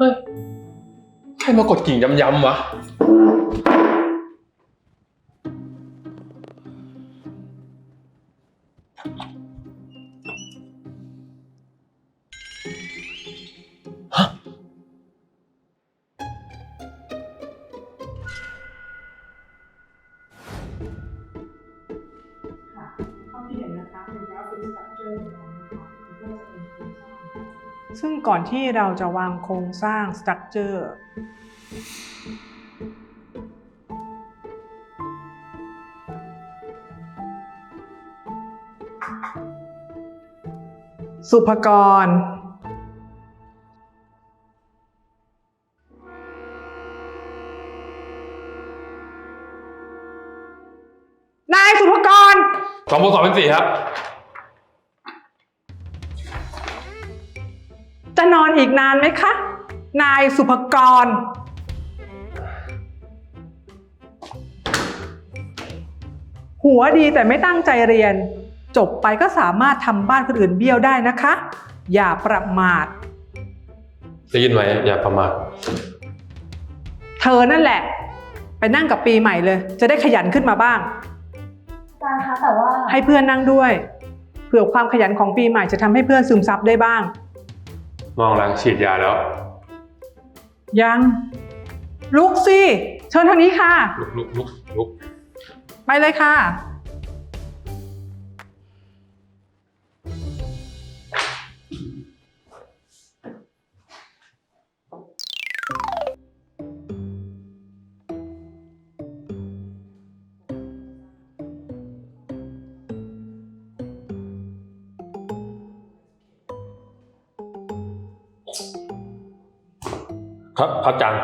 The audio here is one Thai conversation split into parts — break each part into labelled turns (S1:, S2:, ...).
S1: เฮ้ย ใครมากดกิ่งย้ำๆวะ
S2: อนที่เราจะวางโครงสร้าง structure สุภกร นายสุภกร
S1: สองบวกสองเป็นสี่ครับ
S2: นอนอีกนานไหมคะ นายสุภกร หัวดีแต่ไม่ตั้งใจเรียน จบไปก็สามารถทำบ้านคนอื่นเบี้ยวได้นะคะ อย่าประมาท
S1: ได้ยินไหมอย่าประมาท
S2: เธอนั่นแหละ ไปนั่งกับปีใหม่เลย จะได้ขยันขึ้นมาบ้าง
S3: อาจารย์คะแต่ว่า
S2: ให้เพื่อนนั่งด้วย เผื่อความขยันของปีใหม่จะทำให้เพื่อนซึมซับได้บ้าง
S1: มองหลังฉีดยาแล้ว
S2: ยัง ลุกสิ เชิญทางนี้ค่ะ
S1: ลุกลุกลุกลุก
S2: ไปเลยค่ะ
S1: ครับครับจัง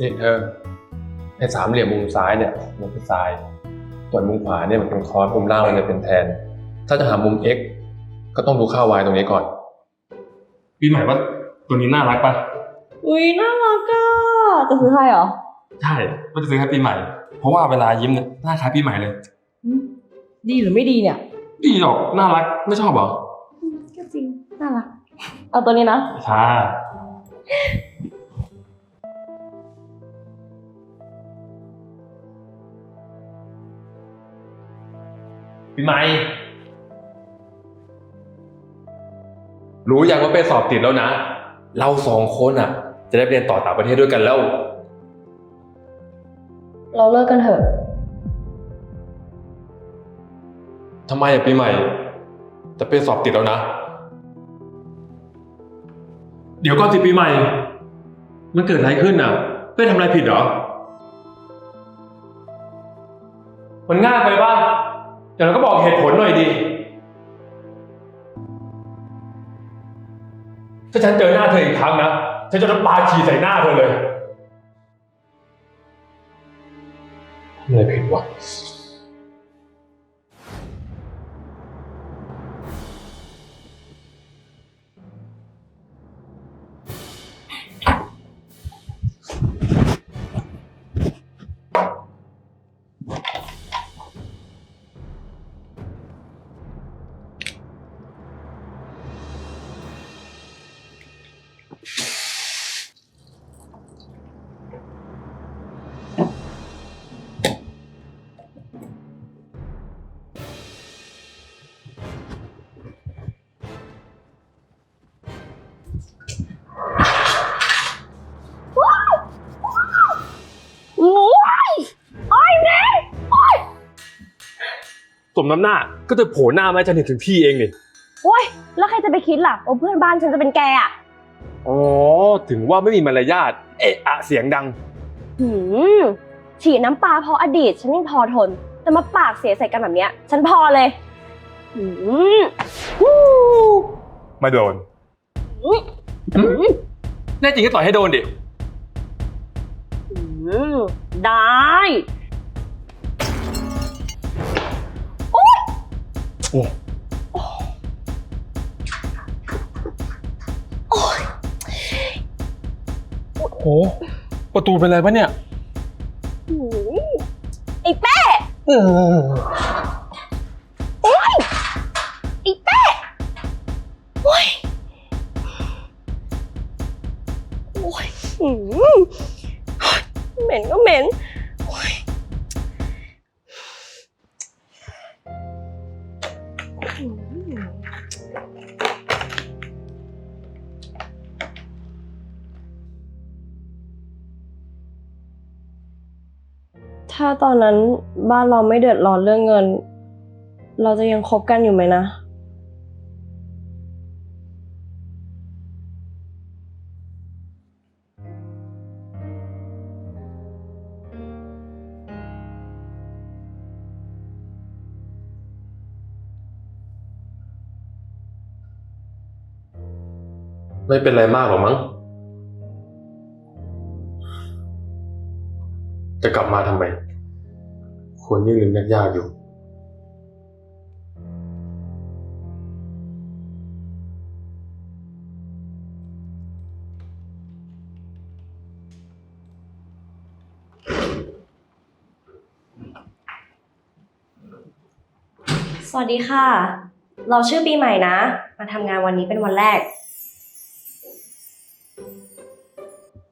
S1: นี่เธอไอ้สามเหลี่ยมมุมซ้ายเนี่ยมันคือทรายส่วนมุมขวาเนี่ยมันเป็นคอร์สมุมล่างมันจะเป็นแทน ถ้าจะหามุม x ก็ต้องดูค่า y ตรงนี้ก่อนพี่หมายว่าตัวนี้น่ารักปะ
S3: อุ้ยน่ารักอะจะซื้อให้เหรอ
S1: ใช่ว่าจะซื้อให้ปีใหม่ เพราะว่าเวลายิ้มเนี่ยหน้าคล้ายปีใหม่เลย
S3: อืมดีหรือไม่ดีเนี่ย
S1: ดีหรอกน่ารักไม่ชอบเหรอ
S3: อืมก็จริง น่ารัก เอาตัวนี้นะ
S1: ช้า ปีใหม่ รู้ยังว่าไปสอบติดแล้วนะ เราสองคนอะ จะได้ไปเรียนต่อต่างประเทศด้วยกันแล้ว
S3: เราเลิกกันเถอะ
S1: ทำไมอะปีใหม่ จะไปสอบติดแล้วนะ เดี๋ยวก่อนสิปีใหม่ มันเกิดอะไรขึ้นอะเป้ทำอะไรผิดเหรอ มันง่ายไปป่ะ อย่างนั้นก็บอกเหตุผลหน่อยดีถ้าฉันเจอหน้าเธออีกครั้งนะ ฉันจะน้ำปลาฉี่ใส่หน้าเธอเลยทำอะไรผิดวะ สมน้ำหน้าก็จะโผล่หน้ามาให้ฉันเห็นถึงที่เองนี่
S3: โอ้ยแล้วใครจะไปคิดล่ะว่าเพื่อนบ้านฉันจะเป็นแกอะ
S1: อ๋อถึงว่าไม่มีมารยาทเอะอะเสียงดัง
S3: หืมฉีดน้ำปลาเพราะอดีต ฉันยังพอทน แต่มาปากเสียใส่กันแบบเนี้ย ฉันพอเลย หืมฮู้
S1: มาโดน
S3: หืมหืม
S1: แน่จริงก็ต่อยให้โดนดิ
S3: มได้
S1: โอ้โห ประตูเป็นไรปะเนี่ย
S3: หืมไอ้แป้
S1: เออ
S3: โอ๊ยไอ้แป้โอ๊ยโอ๊ยหืมเหม็นก็เหม็น ถ้าตอนนั้นบ้านเราไม่เดือดร้อนเรื่องเงิน เราจะยังคบกันอยู่ไหมนะ
S1: ไม่เป็นไรมากหรอกมั้ง จะกลับมาทำไมควรยิ่งลืมยากๆอยู่
S3: สวัสดีค่ะ เราชื่อปีใหม่นะ มาทำงานวันนี้เป็นวันแรก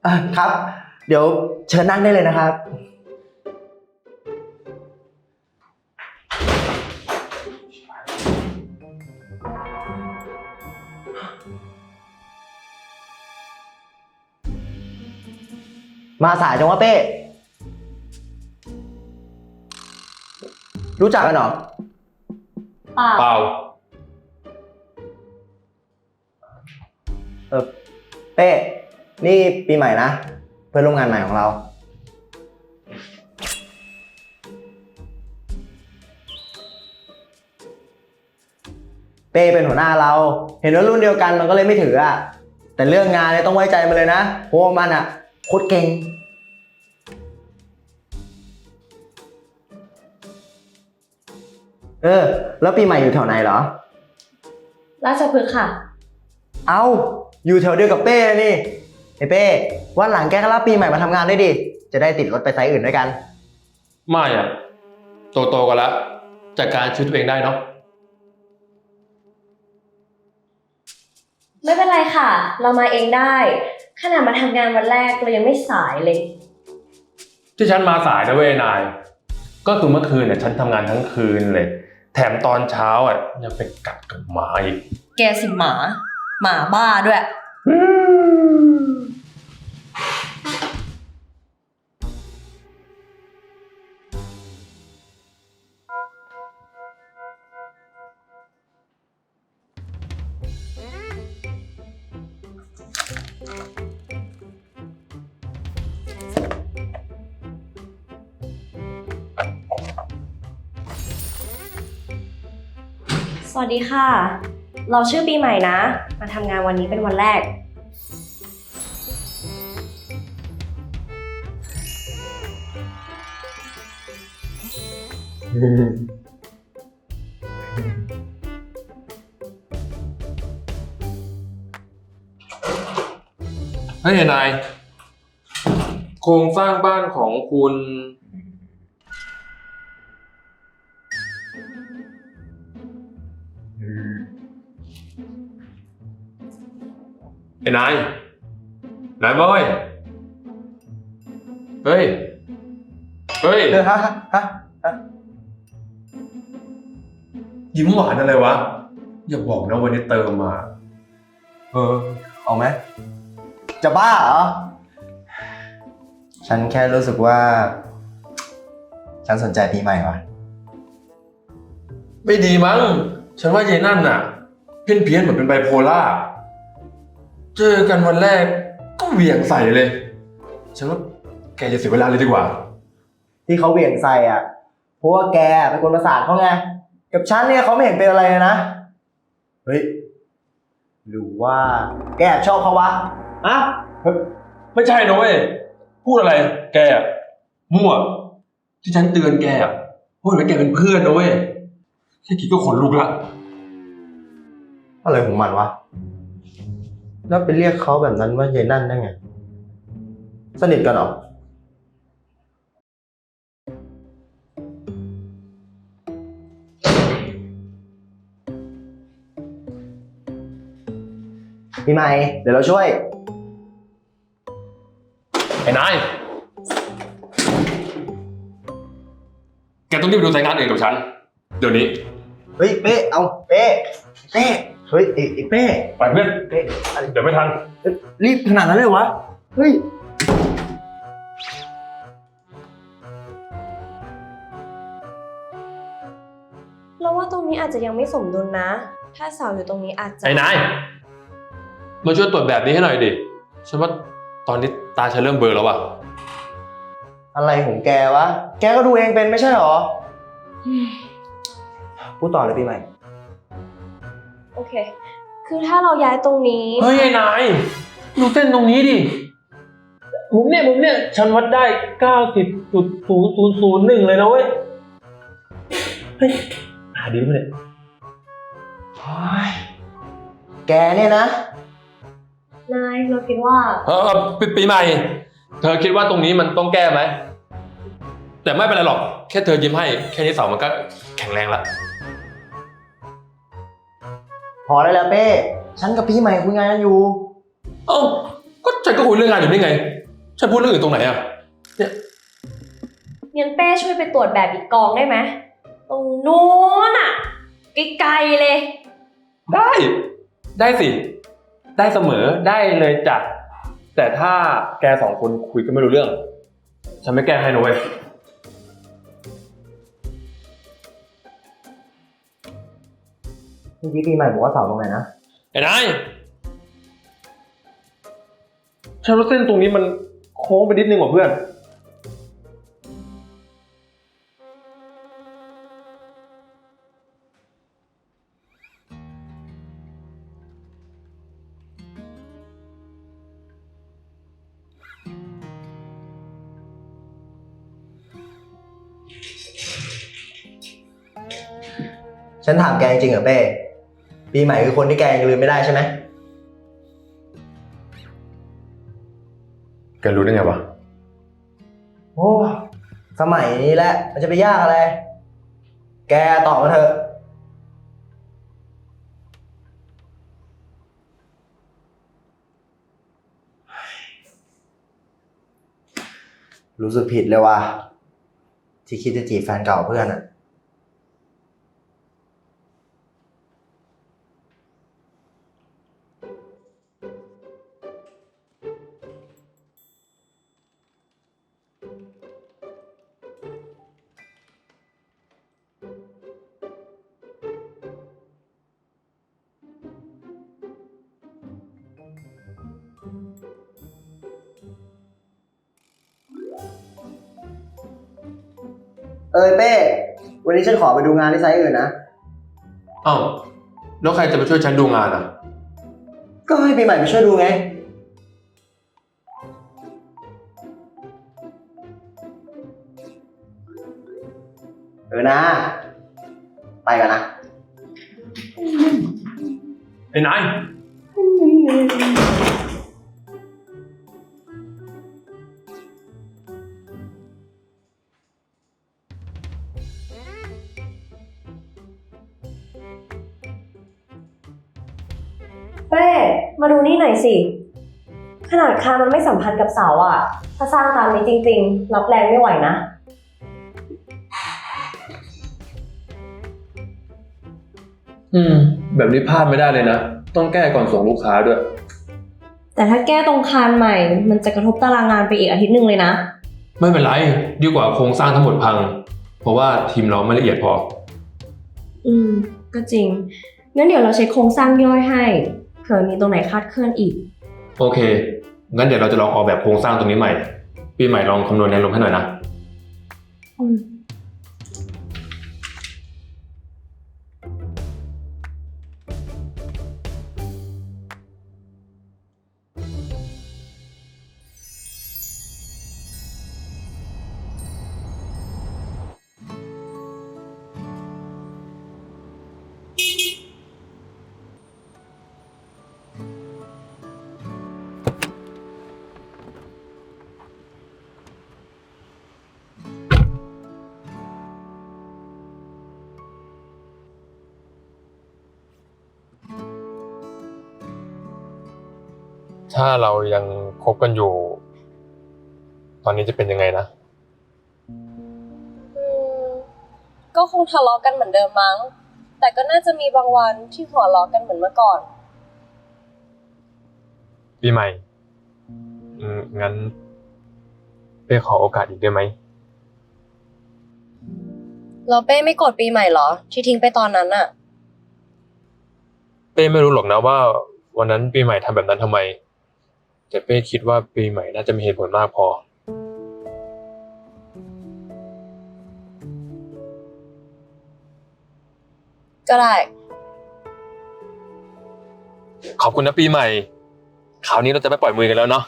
S4: อะครับ เดี๋ยวเชิญนั่งได้เลยนะครับ มาสายจังวะเป้ รู้จักกันเหรอ
S3: เปล่า
S1: เปล่า
S4: เออเป้ นี่ปีใหม่นะ เพื่อนร่วมงานใหม่ของเรา เป้เป็นหัวหน้าเรา เห็นว่ารุ่นเดียวกันมันก็เลยไม่ถืออะแต่เรื่องงานเนี่ยต้องไว้ใจมันเลยนะเพราะว่ามันอะโคตรเก่ง เออ แล้วปีใหม่อยู่แถวไหนเหรอ
S3: ราชพฤกษ์ค่ะ
S4: เอาอยู่แถวเดียวกับเป้นี่ ไอ้เป้วันหลังแกก็รับปีใหม่มาทำงานด้วยดิ จะได้ติดรถไปไซต์อื่นด้วยกัน
S1: ไม่อะโตๆกันแล้วจัดการชีวิตตัวเองได้เนาะ
S3: ไม่เป็นไรค่ะ เรามาเองได้ ขนาดมาทำงานวันแรกเรายังไม่สายเลย
S1: ที่ฉันมาสายนะเว้ยนาย ก็คือเมื่อคืนเนี่ยฉันทำงานทั้งคืนเลย แถมตอนเช้าอะยังไปกัดกับหมาอีก
S3: แกสิหมา หมาบ้าด้วยส วัสดีค่ะ เราชื่อปีใหม่นะ มาทำงานวันนี้เป็นวันแรก
S1: เฮ้ยนายโครงสร้างบ้านของคุณ ไอ้นาย นายบอย เฮ้ย เฮ้ย
S4: เออฮะฮะฮะ
S1: ยิ้มหวานอะไรวะ อย่าบอกนะวันนี้เติมมา
S4: เออ เอาไหม จะบ้าเหรอ ฉันแค่รู้สึกว่า ฉันสนใจปีใหม่ว่ะ
S1: ไม่ดีมั้ง ฉันว่าเยนั่นน่ะ เพี้ยนเพี้ยนๆเหมือนเป็นไบโพล่า เจอกันวันแรกก็เหวี่ยงใส่เลย ฉันว่าแกจะเสียเวลาเลยดีกว่า
S4: ที่เขาเหวี่ยงใส่อะ เพราะว่าแกเป็นคนประสาทเขาไง กับฉันเนี่ยเขาไม่เห็นเป็นอะไรเลยนะ เฮ้ย หรือว่าแกแอบชอบเขาวะอะ
S1: ไม่ใช่นะเว้ย พูดอะไร แกอะมั่ว ที่ฉันเตือนแกอะเพราะเห็นว่าแกเป็นเพื่อนนะเว้ย แค่คิดก็ขนลุกละ
S4: อะไรของมันวะ แล้วไปเรียกเขาแบบนั้นว่ายายนั่นได้ไง สนิทกันเหรอ พี่ใหม่ เดี๋ยวเราช่วย
S1: ไอ้นาย แกต้องรีบดูสายงานอื่นกับฉัน เดี๋ยวนี้
S4: เฮ้ย เป้เอา เป้เป้ เฮ้ยไอ้ไอ้เป้
S1: ไปเพื่อน
S4: เป้
S1: เดี๋ยวไม่ทัน
S4: รีบขนาดนั้นเลยวะ เฮ้ย
S3: เราว่าตรงนี้อาจจะยังไม่สมดุลนะ ถ้าเสาอยู่ตรงนี้อาจจะ
S1: ไอ้นาย มาช่วยตรวจแบบนี้ให้หน่อยดิ ฉันว่าตอนนี้ตาฉันเริ่มเบลอแล้วอะ
S4: อะไรของแกวะ แกก็ดูเองเป็นไม่ใช่หรอ
S3: อืม
S4: พูดต่อเลยปีใหม่
S3: โอเค คือถ้าเราย้ายตรงนี้
S1: เฮ้ยไอ้นายดูเส้นตรงนี้ดิมุมเนี่ยมุมเนี่ยฉันวัดได้เก้าสิบจุดศูนย์ศูนย์ศูนย์หนึ่งเลยนะเว้ยเฮ้ยหาดีไหมเนี่ย
S4: แกเนี่ยนะ
S3: นายเราคิดว่า
S1: เออเออปปีใหม่ เธอคิดว่าตรงนี้มันต้องแก้ไหม แต่ไม่เป็นไรหรอก แค่เธอยิ้มให้ แค่นี้เสามันก็แข็งแรงละ
S4: พอได้แล้วเป้ ฉันกับพี่ใหม่คุยงานกันอยู่
S1: เอ้าก็ฉันก็คุยเรื่องงานอยู่นี่ไง ฉันพูดเรื่องอื่นตรงไหนอะ
S3: งั้นเป้ช่วยไปตรวจแบบอีกกองได้ไหมตรงนู้นอะไกลๆเลย
S1: ได้ ได้สิ ได้เสมอได้เลยจ้ะแต่ถ้าแกสองคนคุยกันไม่รู้เรื่อง ฉันไม่แก้ให้นะเว้ย
S4: เมื่อกี้ปีใหม่บอกว่าเสาตรงไหนนะ
S1: ไอ้นายฉันว่าเส้นตรงนี้มันโค้งไปนิดนึงกว่าเพื่อน
S4: ฉันถามแกจริงๆเหรอเป้ ปีใหม่คือคนที่แกยังลืมไม่ได้ใช่ไหม
S1: แกรู้ได้ไงวะ
S4: โอ้สมัยนี้แหละมันจะไปยากอะไร แกตอบมาเถอะ รู้สึกผิดเลยว่ะที่คิดจะจีบแฟนเก่าเพื่อนอะ เอ้ยเป้วันนี้ฉันขอไปดูงานที่ไซต์อื่นนะ
S1: อ้าวแล้วใครจะไปช่วยฉันดูงานอะ
S4: ก็ให้ปีใหม่ไปช่วยดูไง เออนะ ไปกันนะ
S1: ไอ้นา
S3: ย สิ ขนาดคานมันไม่สัมพันธ์กับเสาอะ ถ้าสร้างตามนี้จริงๆ รับแรงไม่ไหวนะ
S1: อืม แบบนี้พลาดไม่ได้เลยนะ ต้องแก้ก่อนส่งลูกค้าด้วย
S3: แต่ถ้าแก้ตรงคานใหม่ มันจะกระทบตารางงานไปอีกอาทิตย์หนึ่งเลยนะ
S1: ไม่เป็นไร ดีกว่าโครงสร้างทั้งหมดพัง เพราะว่าทีมเราไม่ละเอียดพอ
S3: อืม ก็จริง งั้นเดี๋ยวเราเช็คโครงสร้างย่อยให้ เผื่อมีตรงไหนคลาดเคลื่อนอีก
S1: โอเค งั้นเดี๋ยวเราจะลองออกแบบโครงสร้างตรงนี้ใหม่ ปีใหม่ลองคำนวณแนวลมให้หน่อยนะ
S3: อืม
S1: ถ้าเรายังคบกันอยู่ ตอนนี้จะเป็นยังไงนะ
S3: อืมก็คงทะเลาะกันเหมือนเดิมมั้ง แต่ก็น่าจะมีบางวันที่หัวเราะกันเหมือนเมื่อก่อน
S1: ปีใหม่ อืมงั้นเป้ขอโอกาสอีกได้ไหม
S3: เราเป้ไม่โกรธปีใหม่เหรอ ที่ทิ้งไปตอนนั้นอะ
S1: เป้ไม่รู้หรอกนะว่า วันนั้นปีใหม่ทำแบบนั้นทำไม แต่เป้คิดว่าปีใหม่น่าจะมีเหตุผลมากพอ
S3: ก็ได้
S1: ขอบคุณนะปีใหม่ คราวนี้เราจะไม่ปล่อยมือกันแล้วเนาะ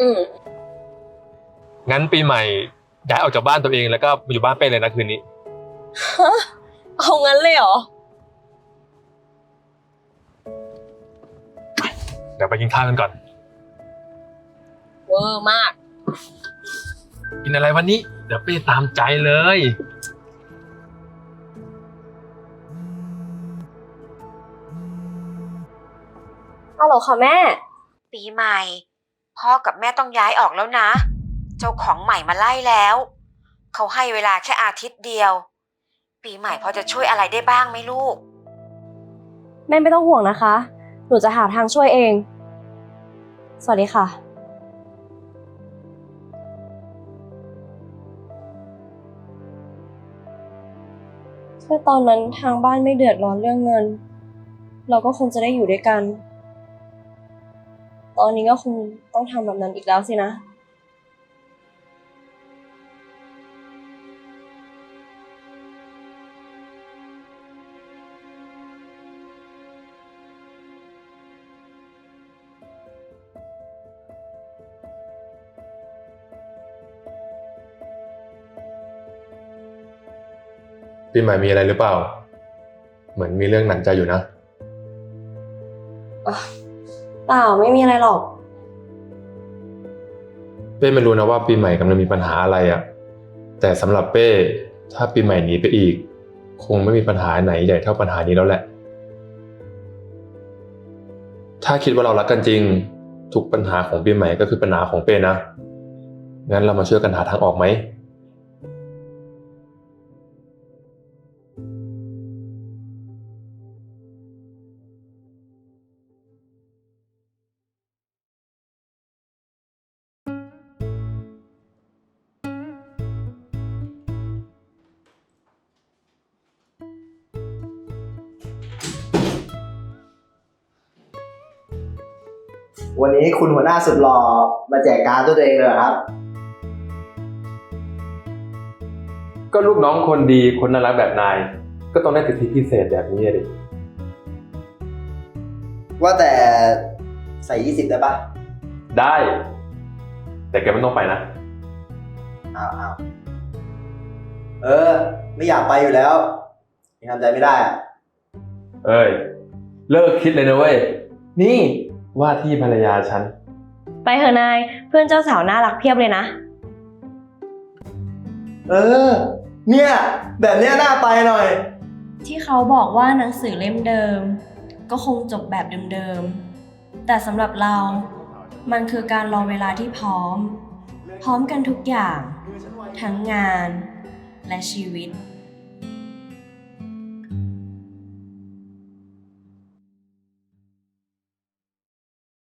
S3: อืม
S1: งั้นปีใหม่ย้ายออกจากบ้านตัวเองแล้วก็มาอยู่บ้านเป้เลยนะคืนนี้
S3: เอางั้นเลยเหรอ
S1: เดี๋ยวไปกินข้าวกันก่อน
S3: เวอร์มาก
S1: กินอะไรวันนี้ เดี๋ยวเป้ตามใจเลย
S3: เอาเหรอค่ะแม่
S5: ปีใหม่ พ่อกับแม่ต้องย้ายออกแล้วนะ เจ้าของใหม่มาไล่แล้ว เขาให้เวลาแค่อาทิตย์เดียว ปีใหม่พอจะช่วยอะไรได้บ้างไหมลูก
S3: แม่ไม่ต้องห่วงนะคะห นูจะหาทางช่วยเอง สวัสดีค่ะถ้าตอนนั้นทางบ้านไม่เดือดร้อนเรื่องเงิน เราก็คงจะได้อยู่ด้วยกัน ตอนนี้ก็คงต้องทำแบบนั้นอีกแล้วสินะ
S1: ปีใหม่มีอะไรหรือเปล่า เหมือนมีเรื่องหนักใจอยู่นะ
S3: เปล่าไม่มีอะไรหรอก
S1: เป้ไม่รู้นะว่าปีใหม่กำลังมีปัญหาอะไรอะแต่สำหรับเป้ ถ้าปีใหม่หนีไปอีก คงไม่มีปัญหาไหนใหญ่เท่าปัญหานี้แล้วแหละ ถ้าคิดว่าเรารักกันจริง ทุกปัญหาของปีใหม่ก็คือปัญหาของเป้นะ งั้นเรามาช่วยกันหาทางออกไหม
S4: วันนี้คุณหัวหน้าสุดหล่อมาแจกการดด้วยตัวเองเลยเหรอครับ
S1: ก็ลูกน้องคนดีคนน่ารักแบบนาย ก็ต้องได้สิทธิพิเศษแบบนี้ดิ
S4: ว่าแต่ใส่ 20 ได้ปะ
S1: ได้ แต่แกไม่ต้องไปนะ
S4: อ้าวอ้าวเออ ไม่อยากไปอยู่แล้ว ยังทำใจไม่ได้อะ
S1: เอ้ย เลิกคิดเลยนะเว้ย นี่ว่าที่ภรรยาฉัน
S3: ไปเถอะนาย เพื่อนเจ้าสาวน่ารักเพียบเลยนะ
S4: เออ เนี่ย แบบเนี้ยน่าไปหน่อย
S3: ที่เขาบอกว่าหนังสือเล่มเดิม ก็คงจบแบบเดิมๆ แต่สำหรับเรา มันคือการรอเวลาที่พร้อม พร้อมกันทุกอย่าง ทั้งงานและชีวิต